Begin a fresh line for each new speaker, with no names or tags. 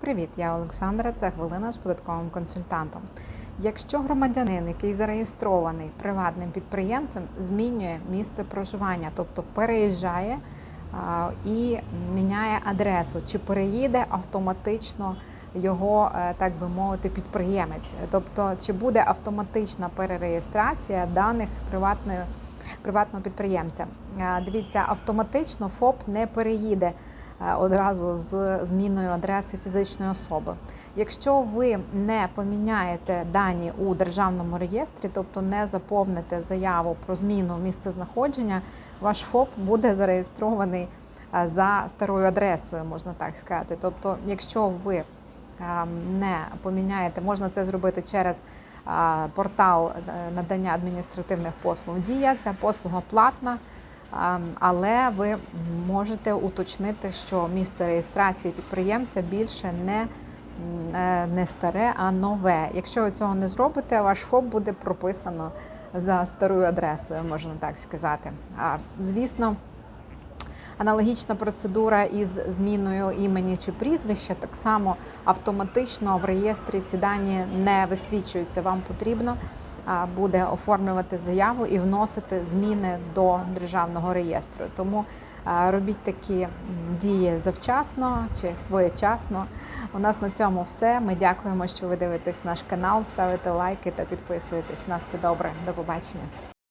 Привіт, я Олександра. Це хвилина з податковим консультантом. Якщо громадянин, який зареєстрований приватним підприємцем, змінює місце проживання, тобто переїжджає і міняє адресу, чи переїде автоматично його, е, так би мовити, підприємець, тобто чи буде автоматична перереєстрація даних приватної приватного підприємця. Е, Дивіться, автоматично ФОП не переїде одразу з зміною адреси фізичної особи. Якщо ви не поміняєте дані у державному реєстрі, тобто не заповните заяву про зміну місцезнаходження, ваш ФОП буде зареєстрований е, за старою адресою, можна так сказати. Тобто, якщо ви е, не поміняєте, можна це зробити через е, портал е, надання адміністративних послуг Дія. Ця послуга платна. Ем, Але ви можете уточнити, що місце реєстрації підприємця більше не, е, не старе, а нове. Якщо ви цього не зробите, ваш ФОП буде прописано за старою адресою, можна так сказати. А, Звісно, Аналогічна процедура із зміною імені чи прізвища так само автоматично в реєстрі ці дані не висвічуються. Вам потрібно буде оформлювати заяву і вносити зміни до державного реєстру. Тому робіть такі дії завчасно чи своєчасно. У нас на цьому все. Ми дякуємо, що ви дивитесь наш канал, ставите лайки та підписуєтесь. На все добре. До побачення.